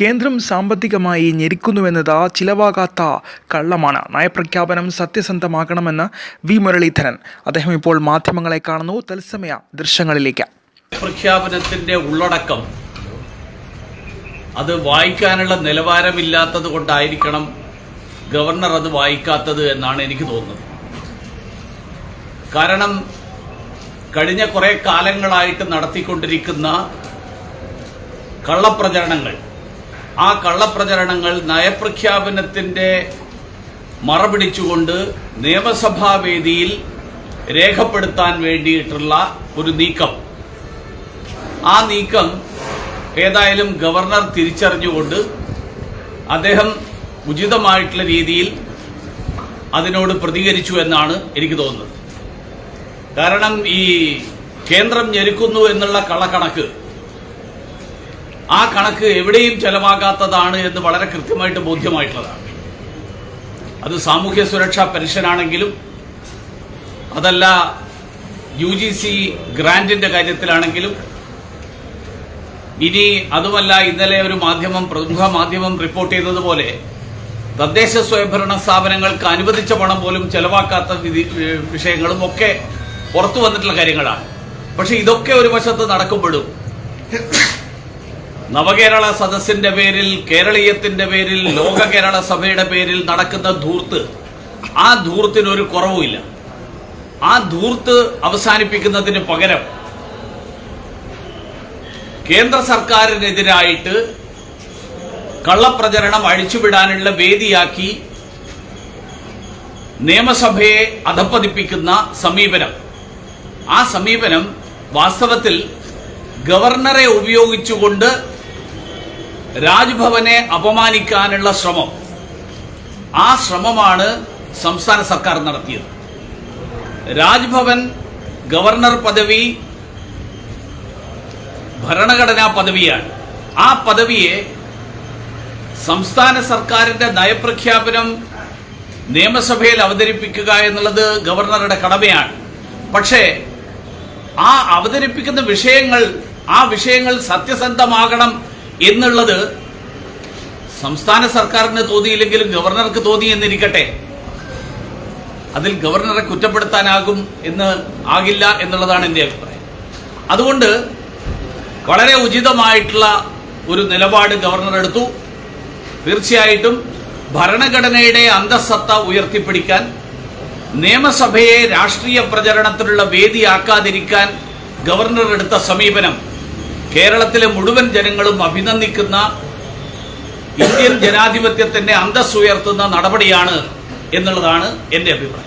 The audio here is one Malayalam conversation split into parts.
കേന്ദ്രം സാമ്പത്തികമായി ഞെരുക്കുന്നുവെന്നത് ചിലവാകാത്ത കള്ളമാണ്. നയപ്രഖ്യാപനം സത്യസന്ധമാകണമെന്ന് വി മുരളീധരൻ. അദ്ദേഹം ഇപ്പോൾ മാധ്യമങ്ങളെ കാണുന്നു. തത്സമയ ദൃശ്യങ്ങളിലേക്ക്. പ്രഖ്യാപനത്തിന്റെ ഉള്ളടക്കം അത് വായിക്കാനുള്ള നിലവാരമില്ലാത്തത് കൊണ്ടായിരിക്കണം ഗവർണർ അത് വായിക്കാത്തത് എന്നാണ് എനിക്ക് തോന്നുന്നത്. കാരണം കഴിഞ്ഞ കുറെ കാലങ്ങളായിട്ട് നടത്തിക്കൊണ്ടിരിക്കുന്ന കള്ളപ്രചരണങ്ങൾ ആ കള്ളപ്രചരണങ്ങൾ നയപ്രഖ്യാപനത്തിന്റെ മറപിടിച്ചുകൊണ്ട് നിയമസഭാ വേദിയിൽ രേഖപ്പെടുത്താൻ വേണ്ടിയിട്ടുള്ള ഒരു നീക്കം. ആ നീക്കം ഏതായാലും ഗവർണർ തിരിച്ചറിഞ്ഞുകൊണ്ട് അദ്ദേഹം ഉചിതമായിട്ടുള്ള രീതിയിൽ അതിനോട് പ്രതികരിച്ചു എന്നാണ് എനിക്ക് തോന്നുന്നത്. കാരണം ഈ കേന്ദ്രം ഞെരുക്കുന്നു എന്നുള്ള കള്ളക്കണക്ക് ആ കണക്ക് എവിടെയും ചെലവാകാത്തതാണ് എന്ന് വളരെ കൃത്യമായിട്ട് ബോധ്യമായിട്ടുള്ളതാണ്. അത് സാമൂഹ്യ സുരക്ഷാ പെൻഷനാണെങ്കിലും അതല്ല യു ജി സി ഗ്രാന്റിന്റെ കാര്യത്തിലാണെങ്കിലും ഇനി അതുമല്ല ഇന്നലെ ഒരു മാധ്യമം പ്രമുഖ മാധ്യമം റിപ്പോർട്ട് ചെയ്തതുപോലെ തദ്ദേശ സ്വയംഭരണ സ്ഥാപനങ്ങൾക്ക് അനുവദിച്ച പണം പോലും ചെലവാക്കാത്ത വിഷയങ്ങളും ഒക്കെ പുറത്തു വന്നിട്ടുള്ള കാര്യങ്ങളാണ്. പക്ഷെ ഇതൊക്കെ ഒരു വശത്ത് നടക്കുമ്പോഴും നവകേരള സദസ്സിന്റെ പേരിൽ കേരളീയത്തിന്റെ പേരിൽ ലോക കേരള സഭയുടെ പേരിൽ നടക്കുന്ന ധൂർത്ത് ആ ധൂർത്തിനൊരു കുറവുമില്ല. ആ ധൂർത്ത് അവസാനിപ്പിക്കുന്നതിന് പകരം കേന്ദ്ര സർക്കാരിനെതിരായിട്ട് കള്ളപ്രചരണം അഴിച്ചുവിടാനുള്ള വേദിയാക്കി നിയമസഭയെ അധപ്പതിപ്പിക്കുന്ന സമീപനം. ആ സമീപനം വാസ്തവത്തിൽ ഗവർണറെ ഉപയോഗിച്ചുകൊണ്ട് രാജ്ഭവനെ അപമാനിക്കാനുള്ള ശ്രമം. ആ ശ്രമമാണ് സംസ്ഥാന സർക്കാർ നടത്തിയത്. രാജ്ഭവൻ ഗവർണർ പദവി ഭരണഘടനാ പദവിയാണ്. ആ പദവിയെ സംസ്ഥാന സർക്കാരിന്റെ നയപ്രഖ്യാപനം നിയമസഭയിൽ അവതരിപ്പിക്കുക എന്നുള്ളത് ഗവർണറുടെ കടമയാണ്. പക്ഷേ ആ അവതരിപ്പിക്കുന്ന വിഷയങ്ങൾ ആ വിഷയങ്ങൾ സത്യസന്ധമാകണം എന്നുള്ളത് സംസ്ഥാന സർക്കാരിന് തോന്നിയില്ലെങ്കിലും ഗവർണർക്ക് തോന്നി എന്നിരിക്കട്ടെ. അതിൽ ഗവർണറെ കുറ്റപ്പെടുത്താനാകും എന്ന് ആകില്ല എന്നുള്ളതാണ് എന്റെ അഭിപ്രായം. അതുകൊണ്ട് വളരെ ഉചിതമായിട്ടുള്ള ഒരു നിലപാട് ഗവർണർ എടുത്തു. തീർച്ചയായിട്ടും ഭരണഘടനയുടെ അന്തസ്സത്ത ഉയർത്തിപ്പിടിക്കാൻ നിയമസഭയെ രാഷ്ട്രീയ പ്രചരണത്തിനുള്ള വേദിയാക്കാതിരിക്കാൻ ഗവർണർ എടുത്ത സമീപനം കേരളത്തിലെ മുഴുവൻ ജനങ്ങളും അഭിനന്ദിക്കുന്ന ഇന്ത്യൻ ജനാധിപത്യത്തിന്റെ അന്തസ് ഉയർത്തുന്ന നടപടിയാണ് എന്നുള്ളതാണ് എന്റെ അഭിപ്രായം.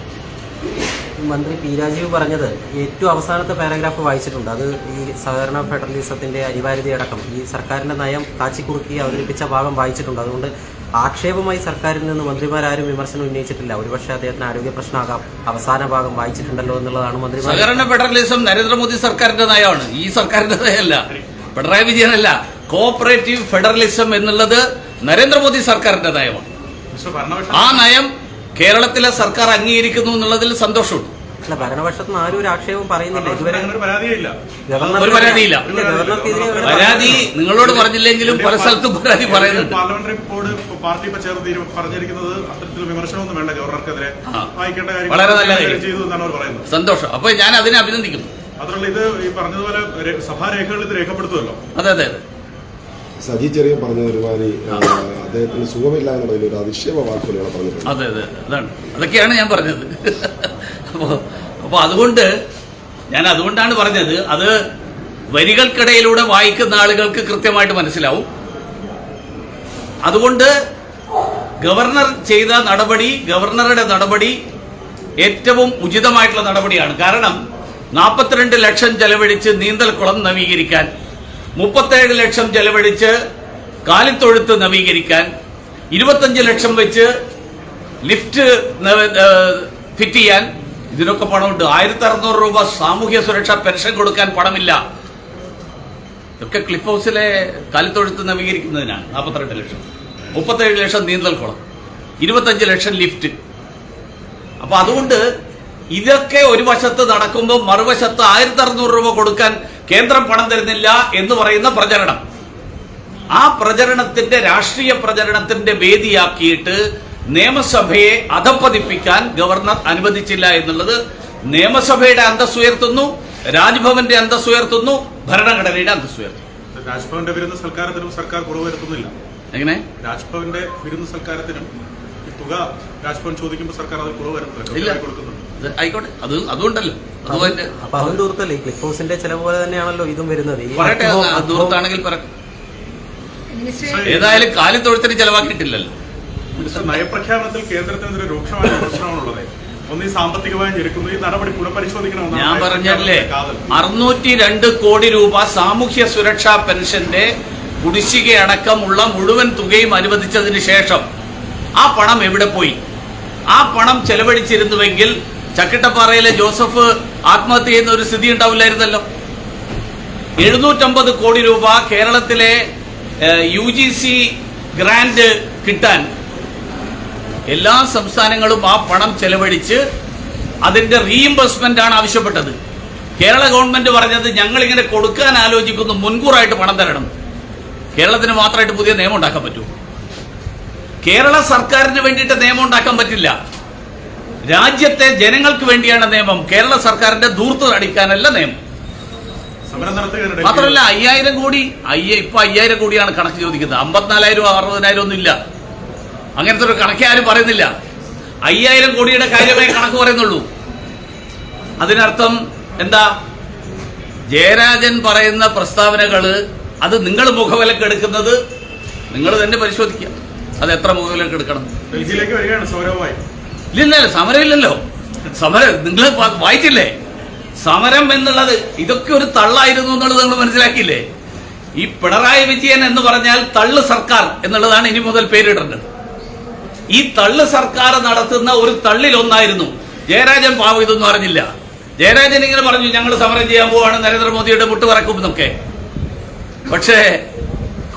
മന്ത്രി പി രാജീവ് പറഞ്ഞത് ഏറ്റവും അവസാനത്തെ പാരഗ്രാഫ് വായിച്ചിട്ടുണ്ട്. അത് ഈ സഹകരണ ഫെഡറലിസത്തിന്റെ അനിവാര്യതയടക്കം. ഈ സർക്കാരിന്റെ നയം കാച്ചിക്കുറുക്കി അവതരിപ്പിച്ച ഭാഗം വായിച്ചിട്ടുണ്ട്. അതുകൊണ്ട് ആക്ഷേപമായി സർക്കാരിൽ നിന്ന് മന്ത്രിമാരാരും വിമർശനം ഉന്നയിച്ചിട്ടില്ല. ഒരുപക്ഷെ അദ്ദേഹത്തിന് ആരോഗ്യ പ്രശ്നമാകാം. അവസാന ഭാഗം വായിച്ചിട്ടുണ്ടല്ലോ എന്നുള്ളതാണ് മന്ത്രി സഹകരണ ഫെഡറലിസം നരേന്ദ്രമോദി സർക്കാരിന്റെ നയമാണ്. ഈ സർക്കാരിന്റെ നയമല്ല. പിണറായി വിജയനല്ല കോപ്പറേറ്റീവ് ഫെഡറലിസം എന്നുള്ളത് നരേന്ദ്രമോദി സർക്കാരിന്റെ നയമാണ്. ആ നയം കേരളത്തിലെ സർക്കാർ അംഗീകരിക്കുന്നു എന്നുള്ളതിൽ സന്തോഷമുണ്ട്. അല്ല ഭരണപക്ഷത്തിന് ആരും ഒരു ആക്ഷേപം പറയുന്നില്ല. ഇതുവരെ ഒരു പരാതിയില്ല. പരാതി നിങ്ങളോട് പറഞ്ഞില്ലെങ്കിലും പല സ്ഥലത്തും പരാതി പറയുന്നുണ്ട്. പാർലമെന്ററി ബോർഡ് പാർട്ടി പറഞ്ഞിരിക്കുന്നത് അത്തരത്തിൽ വിമർശനമൊന്നും വേണ്ട ഗവർണർക്കെതിരെ. വളരെ നല്ല സന്തോഷം. അപ്പൊ ഞാൻ അതിനെ അഭിനന്ദിക്കുന്നു. മാത്രമല്ല ഇത് ഈ പറഞ്ഞതുപോലെ രെ- സഭാരേഖകളിൽ ഇത് രേഖപ്പെടുത്തുമല്ലോ അതെ അതെ അതെ. സജി ചെറിയ പറഞ്ഞ ഒരുമാതിരി അദ്ദേഹത്തിന് സുഖമില്ല എന്നുള്ളതിൽ ഒരു അതിശയ വാക്കുകളാണ് പറഞ്ഞിട്ടുള്ളത് അതെ അതെ അതാണ്. അതൊക്കെയാണ് ഞാൻ പറഞ്ഞത്. അപ്പോൾ അപ്പോൾ അതുകൊണ്ട് ഞാൻ അതുകൊണ്ടാണ് പറഞ്ഞത് അത് വരികൾക്കിടയിലൂടെ വായിക്കുന്ന ആളുകൾക്ക് കൃത്യമായിട്ട് മനസ്സിലാവും. അതുകൊണ്ട് ഗവർണർ ചെയ്ത നടപടി ഗവർണറുടെ നടപടി ഏറ്റവും ഉചിതമായിട്ടുള്ള നടപടിയാണ്. കാരണം നാൽപ്പത്തിരണ്ട് ലക്ഷം ചെലവഴിച്ച് നീന്തൽക്കുളം നവീകരിക്കാൻ മുപ്പത്തേഴ് ലക്ഷം ചെലവഴിച്ച് കാലിത്തൊഴുത്ത് നവീകരിക്കാൻ ഇരുപത്തഞ്ച് ലക്ഷം വെച്ച് ലിഫ്റ്റ് ഫിറ്റ് ചെയ്യാൻ ഇതിനൊക്കെ പണമുണ്ട്. ആയിരത്തി അറുന്നൂറ് രൂപ സാമൂഹ്യ സുരക്ഷാ പെൻഷൻ കൊടുക്കാൻ പണമില്ല. ഇതൊക്കെ ക്ലിഫ് ഹൗസിലെ കാലിത്തൊഴുത്ത് നവീകരിക്കുന്നതിനാണ്. നാൽപ്പത്തിരണ്ട് ലക്ഷം. മുപ്പത്തേഴ് ലക്ഷം നീന്തൽക്കുളം ഇരുപത്തഞ്ച് ലക്ഷം ലിഫ്റ്റ്. അപ്പൊ അതുകൊണ്ട് ഇതൊക്കെ ഒരു വശത്ത് നടക്കുമ്പോൾ മറുവശത്ത് ആയിരത്തി അറുന്നൂറ് രൂപ കൊടുക്കാൻ കേന്ദ്രം പണം തരുന്നില്ല എന്ന് പറയുന്ന പ്രചരണം. ആ പ്രചരണത്തിന്റെ രാഷ്ട്രീയ പ്രചരണത്തിന്റെ വേദിയാക്കിയിട്ട് നിയമസഭയെ അധപ്പതിപ്പിക്കാൻ ഗവർണർ അനുവദിച്ചില്ല എന്നുള്ളത് നിയമസഭയുടെ അന്തസ് ഉയർത്തുന്നു രാജ്ഭവന്റെ അന്തസ് ഉയർത്തുന്നു ഭരണഘടനയുടെ അന്തസ് ഉയർത്തുന്നു. രാജ്ഭവന്റെ വിരുന്ന് സൽക്കാരത്തിനും സർക്കാർ കുറവ് വരുത്തുന്നില്ല. എങ്ങനെ? രാജ്ഭവന്റെ വിരുന്ന് സൽക്കാരത്തിനും തുക രാജ്ഭവൻ ചോദിക്കുമ്പോൾ സർക്കാർ അത് കുറവ് വരുന്നില്ല ഇല്ല. ഇത് ആയിക്കോട്ടെ. അത് അതുകൊണ്ടല്ലോ. അതുപോലെ അപ്പൊ അതും ദൂരത്തല്ലേ ക്ലിഫ് ഹൗസിന്റെ ചെലവ് പോലെ തന്നെയാണല്ലോ ഇതും വരുന്നത്. പറയട്ടെ അത് ദൂരത്താണെങ്കിൽ പറ ഏതായാലും കാലിത്തൊഴുത്തിന് ചെലവാക്കിയിട്ടില്ലല്ലോ. നയപ്രഖ്യാപനത്തിൽ കേന്ദ്രത്തിനെതിരെ രൂക്ഷമായ വിമർശനമാണുള്ളത്. ഒന്ന് ഈ സാമ്പത്തികമായി ഞെരുക്കുന്നു. ഈ നടപടി പുനഃപരിശോധിക്കണമെന്നാണ് ഞാൻ പറഞ്ഞല്ലേ അറുന്നൂറ്റി രണ്ട് കോടി രൂപ സാമൂഹ്യ സുരക്ഷാ പെൻഷന്റെ കുടിശ്ശികയടക്കമുള്ള മുഴുവൻ തുകയും അനുവദിച്ചതിന് ശേഷം ആ പണം എവിടെ പോയി? ആ പണം ചെലവഴിച്ചിരുന്നുവെങ്കിൽ ചക്കിട്ടപ്പാറയിലെ ജോസഫ് ആത്മഹത്യ ചെയ്യുന്ന ഒരു സ്ഥിതി ഉണ്ടാവില്ലായിരുന്നല്ലോ. എഴുന്നൂറ്റമ്പത് കോടി രൂപ കേരളത്തിലെ യു ജി സി ഗ്രാന്റ് കിട്ടാൻ എല്ലാ സംസ്ഥാനങ്ങളും ആ പണം ചെലവഴിച്ച് അതിന്റെ റീഇംബേഴ്സ്മെന്റ് ആണ് ആവശ്യപ്പെട്ടത്. കേരള ഗവൺമെന്റ് പറഞ്ഞത് ഞങ്ങൾ ഇങ്ങനെ കൊടുക്കാൻ ആലോചിക്കുന്നു മുൻകൂറായിട്ട് പണം തരണം. കേരളത്തിന് മാത്രമായിട്ട് പുതിയ നിയമം ഉണ്ടാക്കാൻ പറ്റൂ. കേരള സർക്കാരിന് വേണ്ടിയിട്ട് നിയമം ഉണ്ടാക്കാൻ പറ്റില്ല. രാജ്യത്തെ ജനങ്ങൾക്ക് വേണ്ടിയാണ് നിയമം. കേരള സർക്കാരിന്റെ ദൂർത്ത് അടിക്കാനല്ല നിയമം. മാത്രമല്ല അയ്യായിരം കോടി അയ്യ ഇപ്പൊ അയ്യായിരം കോടിയാണ് കണക്ക് ചോദിക്കുന്നത്. അമ്പത്തിനാലായിരം അറുപതിനായിരം ഒന്നും ഇല്ല അങ്ങനത്തെ ഒരു കണക്ക് ആരും പറയുന്നില്ല. അയ്യായിരം കോടിയുടെ കാര്യമായി കണക്ക് പറയുന്നുള്ളൂ. അതിനർത്ഥം എന്താ? ജയരാജൻ പറയുന്ന പ്രസ്താവനകൾ അത് നിങ്ങൾ മുഖവിലക്കെടുക്കുന്നത് നിങ്ങൾ തന്നെ പരിശോധിക്കുക. അത് എത്ര മുഖവിലക്കെടുക്കണം ഡൽഹിയിലേക്ക് വരികയാണ് സൗരവുമായി ഇല്ലല്ലോ സമരമില്ലല്ലോ. സമരം നിങ്ങൾ വായിച്ചില്ലേ? സമരം എന്നുള്ളത് ഇതൊക്കെ ഒരു തള്ളായിരുന്നു എന്നുള്ളത് നിങ്ങൾ മനസ്സിലാക്കിയില്ലേ? ഈ പിണറായി വിജയൻ എന്ന് പറഞ്ഞാൽ തള്ളു സർക്കാർ എന്നുള്ളതാണ് ഇനി മുതൽ പേരിടേണ്ടത്. ഈ തള്ളു സർക്കാർ നടത്തുന്ന ഒരു തള്ളിലൊന്നായിരുന്നു. ജയരാജൻ പാവം ഇതൊന്നും അറിഞ്ഞില്ല. ജയരാജൻ ഇങ്ങനെ പറഞ്ഞു ഞങ്ങൾ സമരം ചെയ്യാൻ പോവാണ് നരേന്ദ്രമോദിയുടെ മുട്ട് പറക്കും എന്നൊക്കെ. പക്ഷേ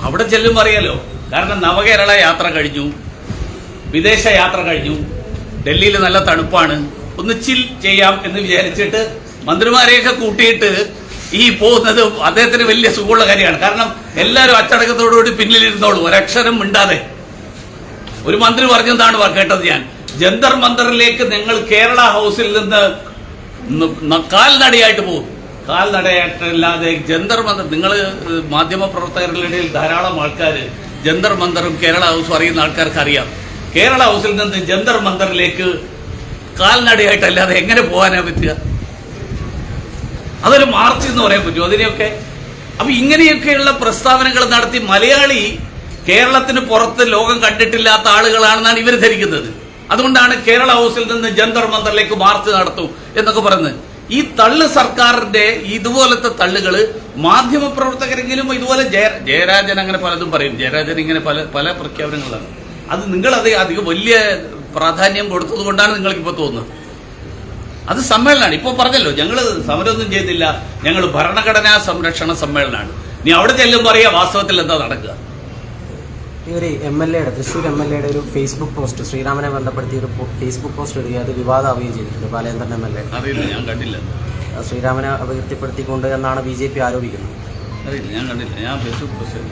അവിടെ ചെല്ലുമ്പോൾ അറിയാലോ കാരണം നവകേരള യാത്ര കഴിഞ്ഞു വിദേശ യാത്ര കഴിഞ്ഞു ഡൽഹിയിൽ നല്ല തണുപ്പാണ്. ഒന്ന് ചിൽ ചെയ്യാം എന്ന് വിചാരിച്ചിട്ട് മന്ത്രിമാരെയൊക്കെ കൂട്ടിയിട്ട് ഈ പോകുന്നത് അദ്ദേഹത്തിന് വലിയ സുഖമുള്ള കാര്യമാണ്. കാരണം എല്ലാവരും അച്ചടക്കത്തോടുകൂടി പിന്നിലിരുന്നോളൂ. ഒരക്ഷരം മിണ്ടാതെ. ഒരു മന്ത്രി പറഞ്ഞതാണ് കേട്ടത് ഞാൻ. ജന്തർ മന്ദറിലേക്ക് നിങ്ങൾ കേരള ഹൗസിൽ നിന്ന് കാൽനടയായിട്ട് പോകും. കാൽനടയായിട്ടല്ലാതെ ജന്തർ മന്ദർ നിങ്ങൾ മാധ്യമ പ്രവർത്തകരുടെ ഇടയിൽ ധാരാളം ആൾക്കാർ ജന്തർ മന്ദറും കേരള ഹൗസും അറിയുന്ന ആൾക്കാർക്ക് അറിയാം കേരള ഹൗസിൽ നിന്ന് ജന്തർ മന്ദറിലേക്ക് കാൽനടയായിട്ടല്ലാതെ എങ്ങനെ പോകാനാ പറ്റുക? അതൊരു മാർച്ച് എന്ന് പറയാൻ പറ്റുമോ? അതിനെയൊക്കെ അപ്പൊ ഇങ്ങനെയൊക്കെയുള്ള പ്രസ്താവനകൾ നടത്തി മലയാളി കേരളത്തിന് പുറത്ത് ലോകം കണ്ടിട്ടില്ലാത്ത ആളുകളാണെന്നാണ് ഇവർ ധരിക്കുന്നത്. അതുകൊണ്ടാണ് കേരള ഹൗസിൽ നിന്ന് ജന്തർ മന്ദറിലേക്ക് മാർച്ച് നടത്തും എന്നൊക്കെ പറയുന്നത്. ഈ തള്ളു സർക്കാരിന്റെ ഇതുപോലത്തെ തള്ളുകൾ മാധ്യമ പ്രവർത്തകരെങ്കിലും ഇതുപോലെ ജയ ജയരാജൻ അങ്ങനെ പലതും പറയും. ജയരാജൻ ഇങ്ങനെ പല പല പ്രഖ്യാപനങ്ങളാണ്. അത് നിങ്ങൾ നിങ്ങളത് അധികം വലിയ പ്രാധാന്യം കൊടുത്തത് കൊണ്ടാണ് നിങ്ങൾക്ക് ഇപ്പൊ തോന്നുന്നത്. അത് സമ്മേളനമാണ് ഇപ്പോൾ പറഞ്ഞല്ലോ ഞങ്ങൾ സമരമൊന്നും ചെയ്തില്ല. ഞങ്ങൾ ഭരണഘടനാ സംരക്ഷണ സമ്മേളനമാണ് നീ അവിടെ ചെല്ലുമ്പോൾ അറിയാം വാസ്തവത്തിൽ എന്താ നടക്കുക. ഈ ഒരു എം എൽ എയുടെ തൃശ്ശൂർ എം എൽ എയുടെ ഒരു ഫേസ്ബുക്ക് പോസ്റ്റ് ശ്രീരാമനെ ബന്ധപ്പെടുത്തി ഒരു ഫേസ്ബുക്ക് പോസ്റ്റ് ഇടുകയും അത് വിവാദമാവുകയും ചെയ്തിട്ടുണ്ട്. Balendran M L A. അറിയില്ല ഞാൻ കണ്ടില്ല. ശ്രീരാമനെ അപകീർത്തിപ്പെടുത്തിക്കൊണ്ട് എന്നാണ് ബി ജെ പി ആരോപിക്കുന്നത്? അറിയില്ല ഞാൻ കണ്ടില്ല. ഞാൻ ഫേസ്ബുക്ക് പോസ്റ്റ്